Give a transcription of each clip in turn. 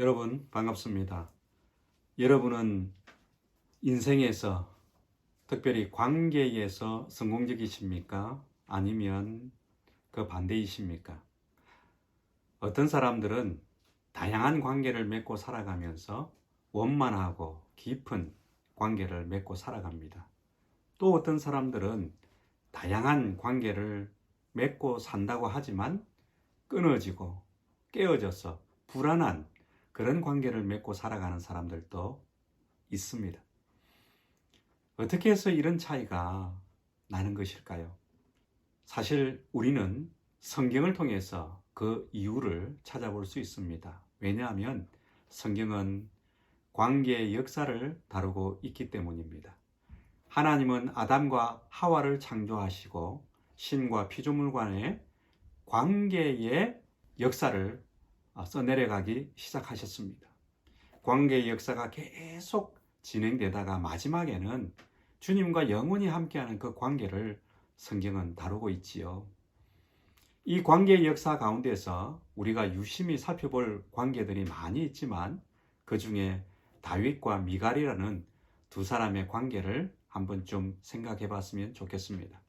여러분 반갑습니다. 여러분은 인생에서 특별히 관계에서 성공적이십니까? 아니면 그 반대이십니까? 어떤 사람들은 다양한 관계를 맺고 살아가면서 원만하고 깊은 관계를 맺고 살아갑니다. 또 어떤 사람들은 다양한 관계를 맺고 산다고 하지만 끊어지고 깨어져서 불안한 그런 관계를 맺고 살아가는 사람들도 있습니다. 어떻게 해서 이런 차이가 나는 것일까요? 사실 우리는 성경을 통해서 그 이유를 찾아볼 수 있습니다. 왜냐하면 성경은 관계의 역사를 다루고 있기 때문입니다. 하나님은 아담과 하와를 창조하시고 신과 피조물 간의 관계의 역사를 써내려가기 시작하셨습니다. 관계의 역사가 계속 진행되다가 마지막에는 주님과 영원히 함께하는 그 관계를 성경은 다루고 있지요. 이 관계의 역사 가운데서 우리가 유심히 살펴볼 관계들이 많이 있지만 그 중에 다윗과 미갈이라는 두 사람의 관계를 한번 좀 생각해 봤으면 좋겠습니다.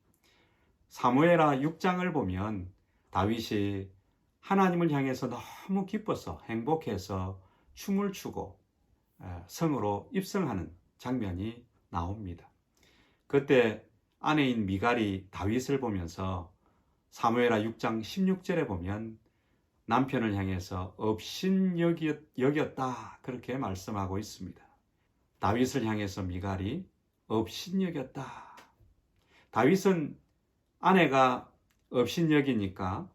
사무엘하 6장을 보면 다윗이 하나님을 향해서 너무 기뻐서 행복해서 춤을 추고 성으로 입성하는 장면이 나옵니다. 그때 아내인 미갈이 다윗을 보면서 사무엘하 6장 16절에 보면 남편을 향해서 업신여겼다 그렇게 말씀하고 있습니다. 다윗을 향해서 미갈이 업신여겼다. 다윗은 아내가 업신여기니까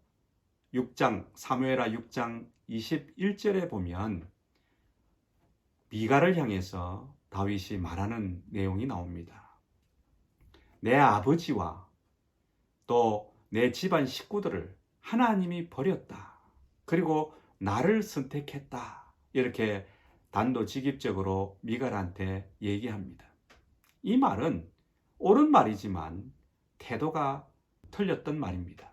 6장 사무엘하 6장 21절에 보면 미갈을 향해서 다윗이 말하는 내용이 나옵니다. 내 아버지와 또 내 집안 식구들을 하나님이 버렸다. 그리고 나를 선택했다. 이렇게 단도직입적으로 미갈한테 얘기합니다. 이 말은 옳은 말이지만 태도가 틀렸던 말입니다.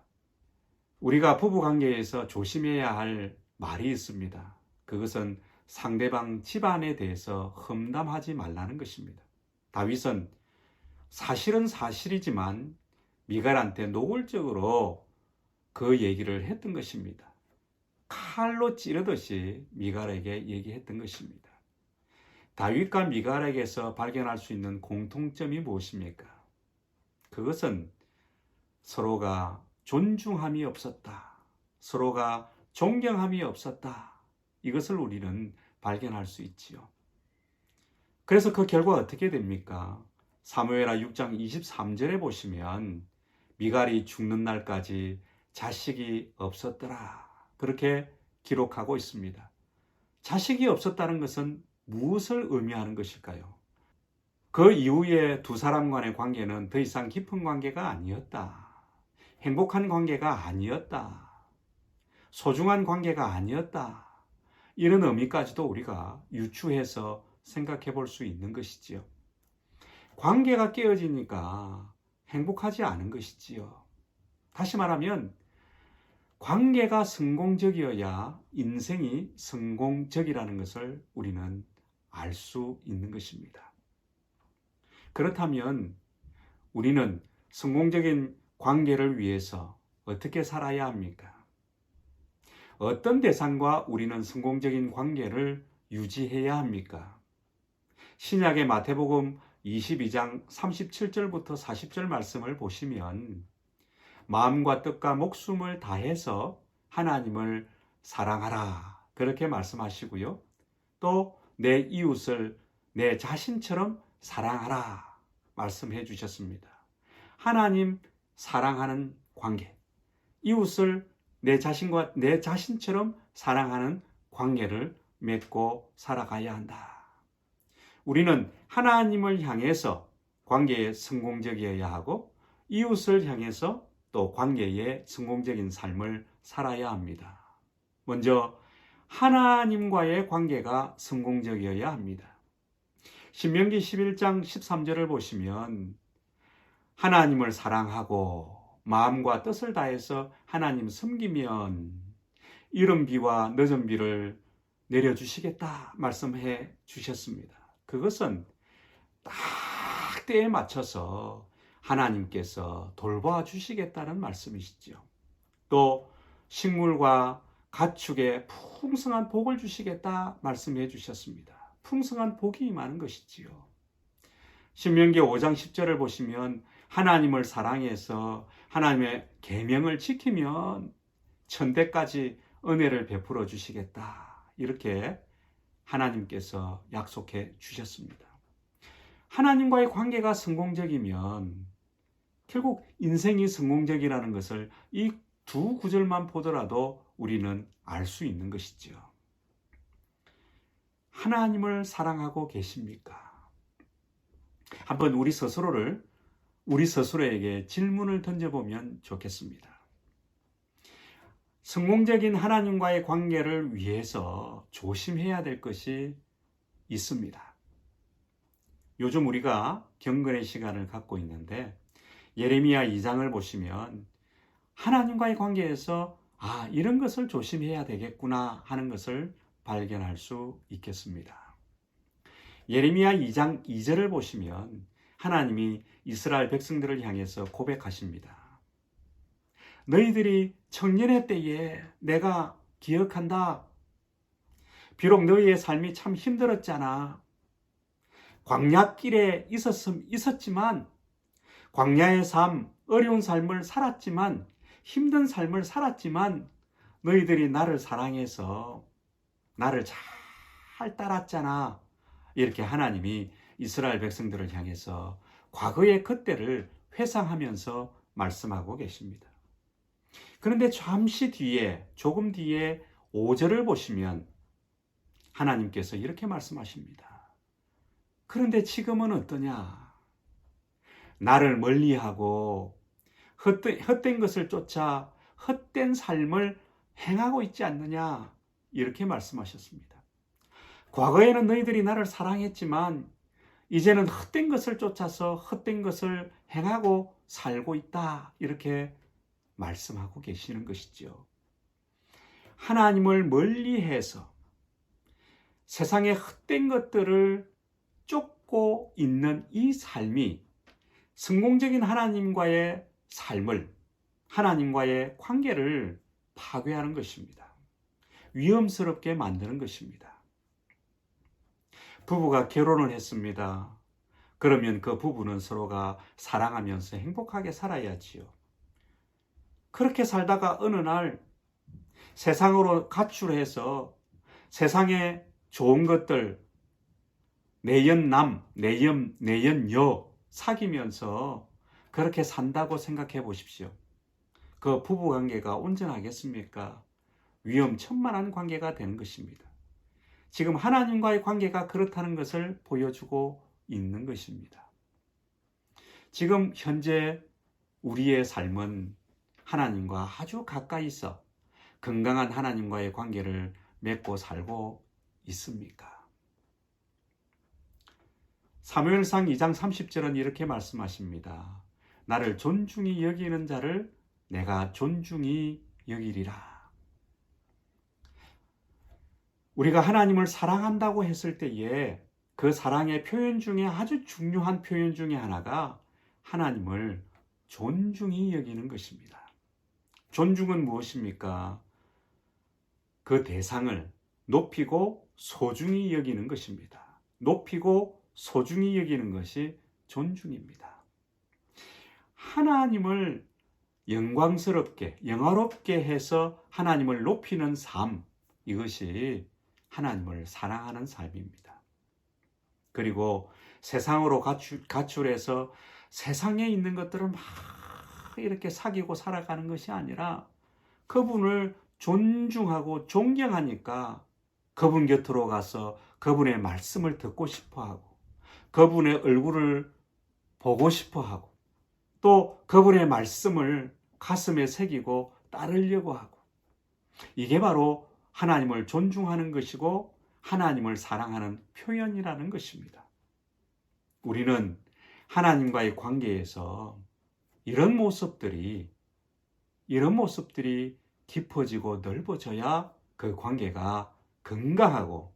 우리가 부부 관계에서 조심해야 할 말이 있습니다. 그것은 상대방 집안에 대해서 험담하지 말라는 것입니다. 다윗은 사실은 사실이지만 미갈한테 노골적으로 그 얘기를 했던 것입니다. 칼로 찌르듯이 미갈에게 얘기했던 것입니다. 다윗과 미갈에게서 발견할 수 있는 공통점이 무엇입니까? 그것은 서로가 존중함이 없었다. 서로가 존경함이 없었다. 이것을 우리는 발견할 수 있지요. 그래서 그 결과 어떻게 됩니까? 사무엘하 6장 23절에 보시면 미갈이 죽는 날까지 자식이 없었더라. 그렇게 기록하고 있습니다. 자식이 없었다는 것은 무엇을 의미하는 것일까요? 그 이후에 두 사람 간의 관계는 더 이상 깊은 관계가 아니었다. 행복한 관계가 아니었다. 소중한 관계가 아니었다. 이런 의미까지도 우리가 유추해서 생각해 볼 수 있는 것이지요. 관계가 깨어지니까 행복하지 않은 것이지요. 다시 말하면 관계가 성공적이어야 인생이 성공적이라는 것을 우리는 알 수 있는 것입니다. 그렇다면 우리는 성공적인 관계를 위해서 어떻게 살아야 합니까? 어떤 대상과 우리는 성공적인 관계를 유지해야 합니까? 신약의 마태복음 22장 37절부터 40절 말씀을 보시면 마음과 뜻과 목숨을 다해서 하나님을 사랑하라. 그렇게 말씀하시고요. 또 내 이웃을 내 자신처럼 사랑하라. 말씀해 주셨습니다. 하나님 사랑하는 관계. 이웃을 내 자신과 내 자신처럼 사랑하는 관계를 맺고 살아가야 한다. 우리는 하나님을 향해서 관계에 성공적이어야 하고 이웃을 향해서 또 관계에 성공적인 삶을 살아야 합니다. 먼저 하나님과의 관계가 성공적이어야 합니다. 신명기 11장 13절을 보시면 하나님을 사랑하고 마음과 뜻을 다해서 하나님 섬기면 이른 비와 늦은 비를 내려주시겠다 말씀해 주셨습니다. 그것은 딱 때에 맞춰서 하나님께서 돌봐 주시겠다는 말씀이시죠. 또 식물과 가축에 풍성한 복을 주시겠다 말씀해 주셨습니다. 풍성한 복이 임하는 것이지요. 신명기 5장 10절을 보시면 하나님을 사랑해서 하나님의 계명을 지키면 천대까지 은혜를 베풀어 주시겠다. 이렇게 하나님께서 약속해 주셨습니다. 하나님과의 관계가 성공적이면 결국 인생이 성공적이라는 것을 이 두 구절만 보더라도 우리는 알 수 있는 것이지요. 하나님을 사랑하고 계십니까? 한번 우리 스스로를 우리 스스로에게 질문을 던져보면 좋겠습니다. 성공적인 하나님과의 관계를 위해서 조심해야 될 것이 있습니다. 요즘 우리가 경건의 시간을 갖고 있는데 예레미야 2장을 보시면 하나님과의 관계에서 아, 이런 것을 조심해야 되겠구나 하는 것을 발견할 수 있겠습니다. 예레미야 2장 2절을 보시면 하나님이 이스라엘 백성들을 향해서 고백하십니다. 너희들이 청년의 때에 내가 기억한다. 비록 너희의 삶이 참 힘들었잖아. 광야길에 있었음, 있었지만, 광야의 삶, 어려운 삶을 살았지만, 힘든 삶을 살았지만, 너희들이 나를 사랑해서 나를 잘 따랐잖아. 이렇게 하나님이 이스라엘 백성들을 향해서 과거의 그때를 회상하면서 말씀하고 계십니다. 그런데 잠시 뒤에, 조금 뒤에 5절을 보시면 하나님께서 이렇게 말씀하십니다. 그런데 지금은 어떠냐? 나를 멀리하고 헛된, 헛된 것을 쫓아 헛된 삶을 행하고 있지 않느냐? 이렇게 말씀하셨습니다. 과거에는 너희들이 나를 사랑했지만 이제는 헛된 것을 쫓아서 헛된 것을 행하고 살고 있다. 이렇게 말씀하고 계시는 것이죠. 하나님을 멀리해서 세상의 헛된 것들을 쫓고 있는 이 삶이 성공적인 하나님과의 삶을, 하나님과의 관계를 파괴하는 것입니다. 위험스럽게 만드는 것입니다. 부부가 결혼을 했습니다. 그러면 그 부부는 서로가 사랑하면서 행복하게 살아야지요. 그렇게 살다가 어느 날 세상으로 가출해서 세상의 좋은 것들 내연남, 내연, 내연여 사귀면서 그렇게 산다고 생각해 보십시오. 그 부부 관계가 온전하겠습니까? 위험천만한 관계가 되는 것입니다. 지금 하나님과의 관계가 그렇다는 것을 보여주고 있는 것입니다. 지금 현재 우리의 삶은 하나님과 아주 가까이 있어 건강한 하나님과의 관계를 맺고 살고 있습니까? 사무엘상 2장 30절은 이렇게 말씀하십니다. 나를 존중히 여기는 자를 내가 존중히 여기리라. 우리가 하나님을 사랑한다고 했을 때에 그 사랑의 표현 중에 아주 중요한 표현 중에 하나가 하나님을 존중히 여기는 것입니다. 존중은 무엇입니까? 그 대상을 높이고 소중히 여기는 것입니다. 높이고 소중히 여기는 것이 존중입니다. 하나님을 영광스럽게, 영화롭게 해서 하나님을 높이는 삶, 이것이 하나님을 사랑하는 삶입니다. 그리고 세상으로 가출, 가출해서 세상에 있는 것들을 막 이렇게 사귀고 살아가는 것이 아니라 그분을 존중하고 존경하니까 그분 곁으로 가서 그분의 말씀을 듣고 싶어 하고 그분의 얼굴을 보고 싶어 하고 또 그분의 말씀을 가슴에 새기고 따르려고 하고 이게 바로 하나님을 존중하는 것이고 하나님을 사랑하는 표현이라는 것입니다. 우리는 하나님과의 관계에서 이런 모습들이 이런 모습들이 깊어지고 넓어져야 그 관계가 건강하고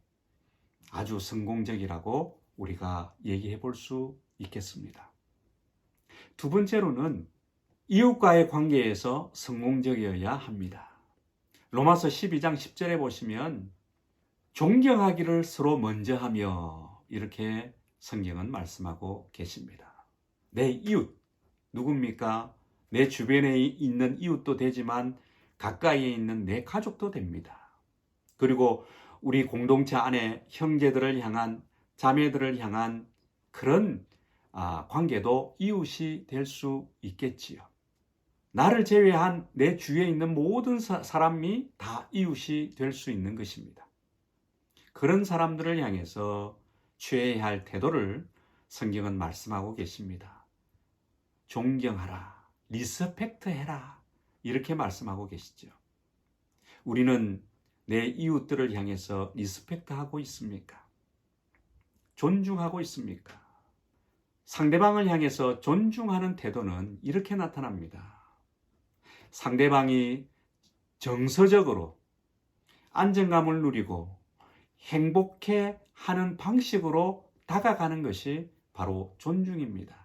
아주 성공적이라고 우리가 얘기해 볼 수 있겠습니다. 두 번째로는 이웃과의 관계에서 성공적이어야 합니다. 로마서 12장 10절에 보시면 존경하기를 서로 먼저 하며 이렇게 성경은 말씀하고 계십니다. 내 이웃 누굽니까? 내 주변에 있는 이웃도 되지만 가까이에 있는 내 가족도 됩니다. 그리고 우리 공동체 안에 형제들을 향한 자매들을 향한 그런 아, 관계도 이웃이 될 수 있겠지요. 나를 제외한 내 주위에 있는 모든 사, 사람이 다 이웃이 될 수 있는 것입니다. 그런 사람들을 향해서 취해야 할 태도를 성경은 말씀하고 계십니다. 존경하라, 리스펙트 해라. 이렇게 말씀하고 계시죠. 우리는 내 이웃들을 향해서 리스펙트 하고 있습니까? 존중하고 있습니까? 상대방을 향해서 존중하는 태도는 이렇게 나타납니다. 상대방이 정서적으로 안정감을 누리고 행복해 하는 방식으로 다가가는 것이 바로 존중입니다.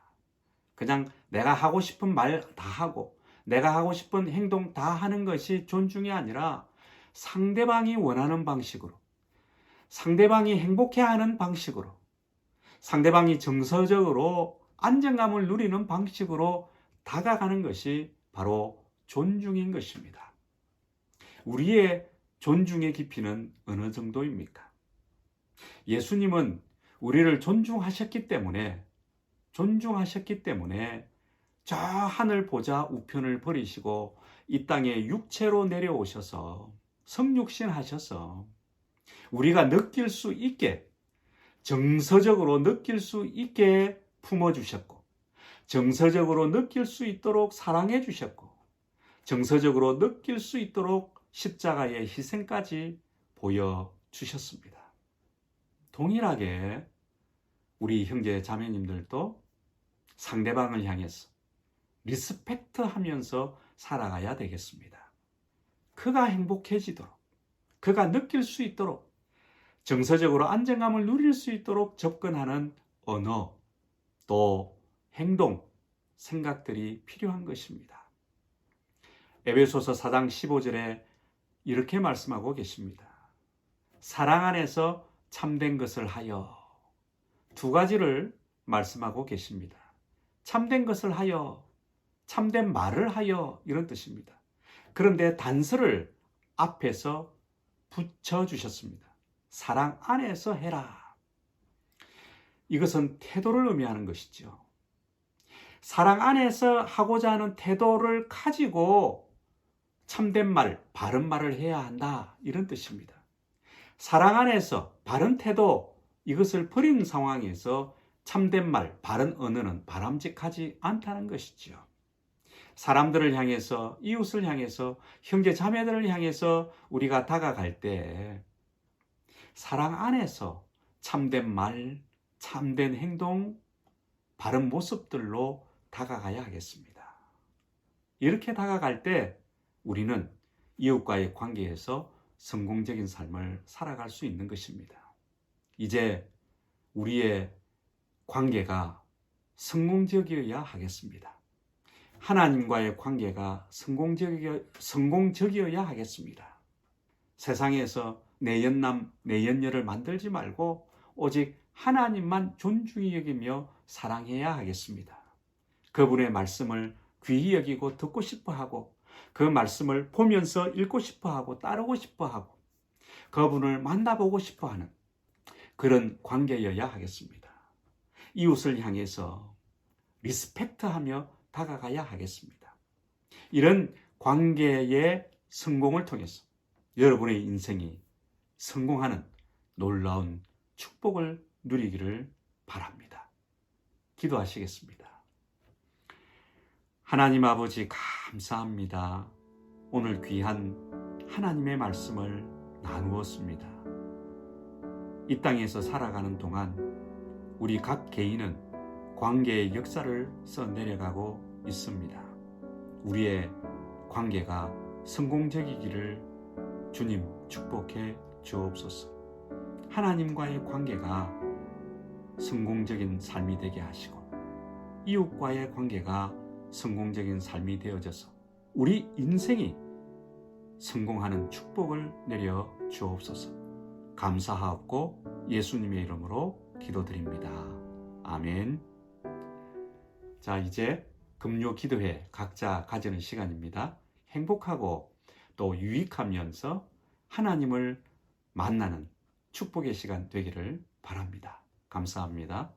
그냥 내가 하고 싶은 말 다 하고 내가 하고 싶은 행동 다 하는 것이 존중이 아니라 상대방이 원하는 방식으로 상대방이 행복해 하는 방식으로 상대방이 정서적으로 안정감을 누리는 방식으로 다가가는 것이 바로 존중인 것입니다. 우리의 존중의 깊이는 어느 정도입니까? 예수님은 우리를 존중하셨기 때문에 존중하셨기 때문에 저 하늘 보자 우편을 버리시고 이 땅에 육체로 내려오셔서 성육신 하셔서 우리가 느낄 수 있게 정서적으로 느낄 수 있게 품어 주셨고 정서적으로 느낄 수 있도록 사랑해 주셨고 정서적으로 느낄 수 있도록 십자가의 희생까지 보여주셨습니다. 동일하게 우리 형제 자매님들도 상대방을 향해서 리스펙트 하면서 살아가야 되겠습니다. 그가 행복해지도록, 그가 느낄 수 있도록, 정서적으로 안정감을 누릴 수 있도록 접근하는 언어, 또 행동, 생각들이 필요한 것입니다. 에베소서 4장 15절에 이렇게 말씀하고 계십니다. 사랑 안에서 참된 것을 하여 두 가지를 말씀하고 계십니다. 참된 것을 하여, 참된 말을 하여 이런 뜻입니다. 그런데 단서를 앞에서 붙여 주셨습니다. 사랑 안에서 해라. 이것은 태도를 의미하는 것이죠. 사랑 안에서 하고자 하는 태도를 가지고 참된 말, 바른 말을 해야 한다. 이런 뜻입니다. 사랑 안에서 바른 태도, 이것을 버린 상황에서 참된 말, 바른 언어는 바람직하지 않다는 것이지요. 사람들을 향해서, 이웃을 향해서, 형제 자매들을 향해서 우리가 다가갈 때 사랑 안에서 참된 말, 참된 행동, 바른 모습들로 다가가야 하겠습니다. 이렇게 다가갈 때 우리는 이웃과의 관계에서 성공적인 삶을 살아갈 수 있는 것입니다. 이제 우리의 관계가 성공적이어야 하겠습니다. 하나님과의 관계가 성공적이어, 성공적이어야 하겠습니다. 세상에서 내 연남, 내 연녀를 만들지 말고 오직 하나님만 존중히 여기며 사랑해야 하겠습니다. 그분의 말씀을 귀히 여기고 듣고 싶어 하고 그 말씀을 보면서 읽고 싶어 하고 따르고 싶어 하고 그분을 만나보고 싶어 하는 그런 관계여야 하겠습니다. 이웃을 향해서 리스펙트하며 다가가야 하겠습니다. 이런 관계의 성공을 통해서 여러분의 인생이 성공하는 놀라운 축복을 누리기를 바랍니다. 기도하시겠습니다. 하나님 아버지 감사합니다. 오늘 귀한 하나님의 말씀을 나누었습니다. 이 땅에서 살아가는 동안 우리 각 개인은 관계의 역사를 써 내려가고 있습니다. 우리의 관계가 성공적이기를 주님 축복해 주옵소서. 하나님과의 관계가 성공적인 삶이 되게 하시고 이웃과의 관계가 성공적인 삶이 되어져서 우리 인생이 성공하는 축복을 내려 주옵소서. 감사하고 예수님의 이름으로 기도드립니다. 아멘. 자, 이제 금요 기도회 각자 가지는 시간입니다. 행복하고 또 유익하면서 하나님을 만나는 축복의 시간 되기를 바랍니다. 감사합니다.